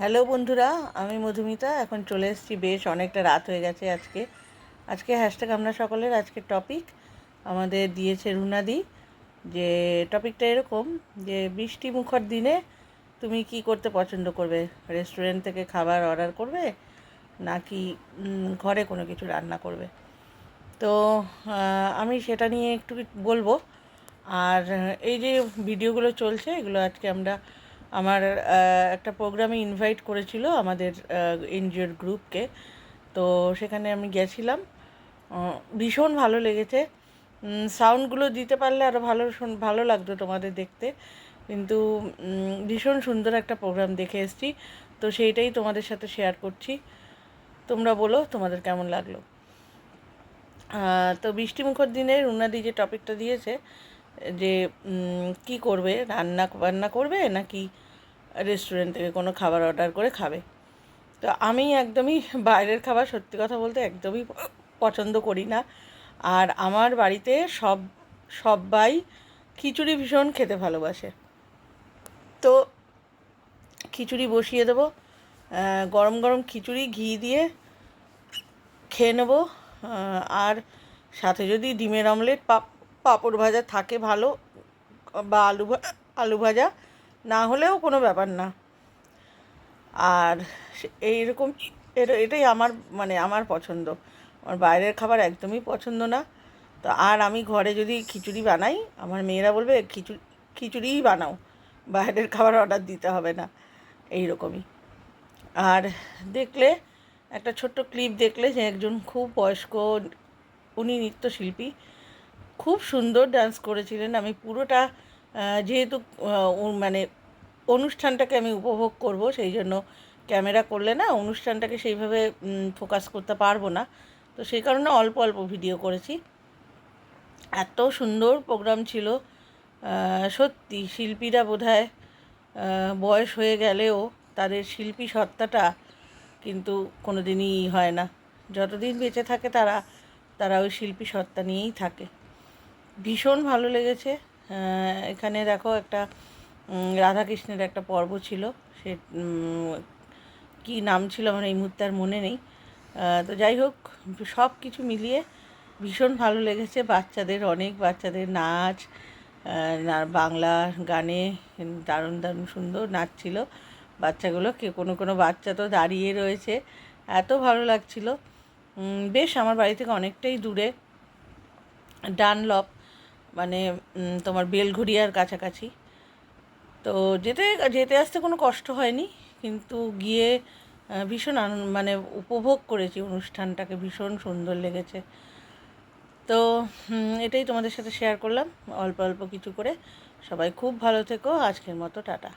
Hello বন্ধুরা, আমি মধুমিতা, এখন চলে এসেছি বেশ অনেকটা রাত হয়ে গেছে আজকে। আজকে হ্যাশট্যাগ আমরা সকলের আজকে টপিক আমাদের দিয়েছে রুনাদি, যে টপিকটা এরকম, যে বৃষ্টি মুখর দিনে তুমি কি করতে পছন্দ করবে? রেস্টুরেন্ট থেকে খাবার অর্ডার করবে, নাকি ঘরে কোনো কিছু রান্না করবে? তো আমি সেটা নিয়ে একটু বলব। আর এই যে ভিডিওগুলো চলছে, এগুলো আজকে আমরা আমার একটা প্রোগ্রামে ইনভাইট করেছিল আমাদের এনজিওর গ্রুপকে। তো সেখানে আমি গেছিলাম। ভীষণ ভালো লেগেছে। সাউন্ডগুলো দিতে পারলে আরও ভালো ভালো লাগতো তোমাদের দেখতে। কিন্তু ভীষণ সুন্দর একটা প্রোগ্রাম দেখে এসছি। তো সেইটাই তোমাদের সাথে শেয়ার করছি। তোমরা বলো, তোমাদের কেমন লাগল? তো বৃষ্টিমুখর দিনে রুনাদি যে টপিকটা দিয়েছে, যে কি করবে? রান্না, বান্না করবে নাকি রেস্টুরেন্ট থেকে কোনো খাবার অর্ডার করে খাবে। তো আমি একদমই বাইরের খাবার সত্যি কথা বলতে একদমই পছন্দ করি না। আর আমার বাড়িতে সব, সবাই খিচুড়ি ভীষণ খেতে ভালোবাসে। তো খিচুড়ি বসিয়ে দেবো গরম গরম খিচুড়ি, ঘি দিয়ে খেয়ে নেব। আর সাথে যদি ডিমের অমলেট পাপ পাঁপড় ভাজা থাকে ভালো, বা আলু আলু ভাজা না হলেও কোনো ব্যাপার না। আর এইরকম এটা এটাই আমার মানে আমার পছন্দ। আমার বাইরের খাবার একদমই পছন্দ না। তো আর আমি ঘরে যদি খিচুড়ি বানাই, আমার মেয়েরা বলবে খিচুড়ি খিচুড়িই বানাও। বাইরের খাবার অর্ডার দিতে হবে না। এই রকমই আর দেখলে, একটা ছোট্ট ক্লিপ দেখলে যে একজন খুব বয়স্ক, উনি নৃত্যশিল্পী, খুব সুন্দর ডান্স করেছিলেন। আমি পুরোটা যেহেতু মানে অনুষ্ঠানটাকে আমি উপভোগ করব, সেই জন্য ক্যামেরা করলে না অনুষ্ঠানটাকে সেইভাবে ফোকাস করতে পারব না। তো সেই কারণে অল্প অল্প ভিডিও করেছি। এত সুন্দর প্রোগ্রাম ছিল সত্যি শিল্পীরা বোধহয় বয়স হয়ে গেলেও তাদের শিল্পী সত্তাটা কিন্তু কোনো দিনই হয় না। যতদিন বেঁচে থাকে তারা তারা ওই শিল্পী সত্তা নিয়েই থাকে। ভীষণ ভালো লেগেছে। এখানে দেখো একটা রাধাকৃষ্ণের একটা পর্ব ছিল। সে কী নাম ছিল আমার এই মুহূর্তে আর মনে নেই। তো যাই হোক, সব কিছু মিলিয়ে ভীষণ ভালো লেগেছে। বাচ্চাদের অনেক, বাচ্চাদের নাচ বাংলা গানে দারুণ দারুণ সুন্দর নাচ ছিল। বাচ্চাগুলো, কে, কোনো কোনো বাচ্চা তো দাঁড়িয়ে রয়েছে। এত ভালো লাগছিল। বেশ, আমার বাড়ি থেকে অনেকটাই দূরে। ডানলপ মানে তোমার বেলঘড়িয়ার কাছাকাছি। তো যেতে যেতে আসতে কোনো কষ্ট হয়নি, কিন্তু গিয়ে ভীষণ আনন্দ মানে উপভোগ করেছি অনুষ্ঠানটাকে, ভীষণ সুন্দর লেগেছে। তো এটাই তোমাদের সাথে শেয়ার করলাম, অল্প অল্প কিছু করে। সবাই খুব ভালো থেকো, আজকের মতো, টাটা।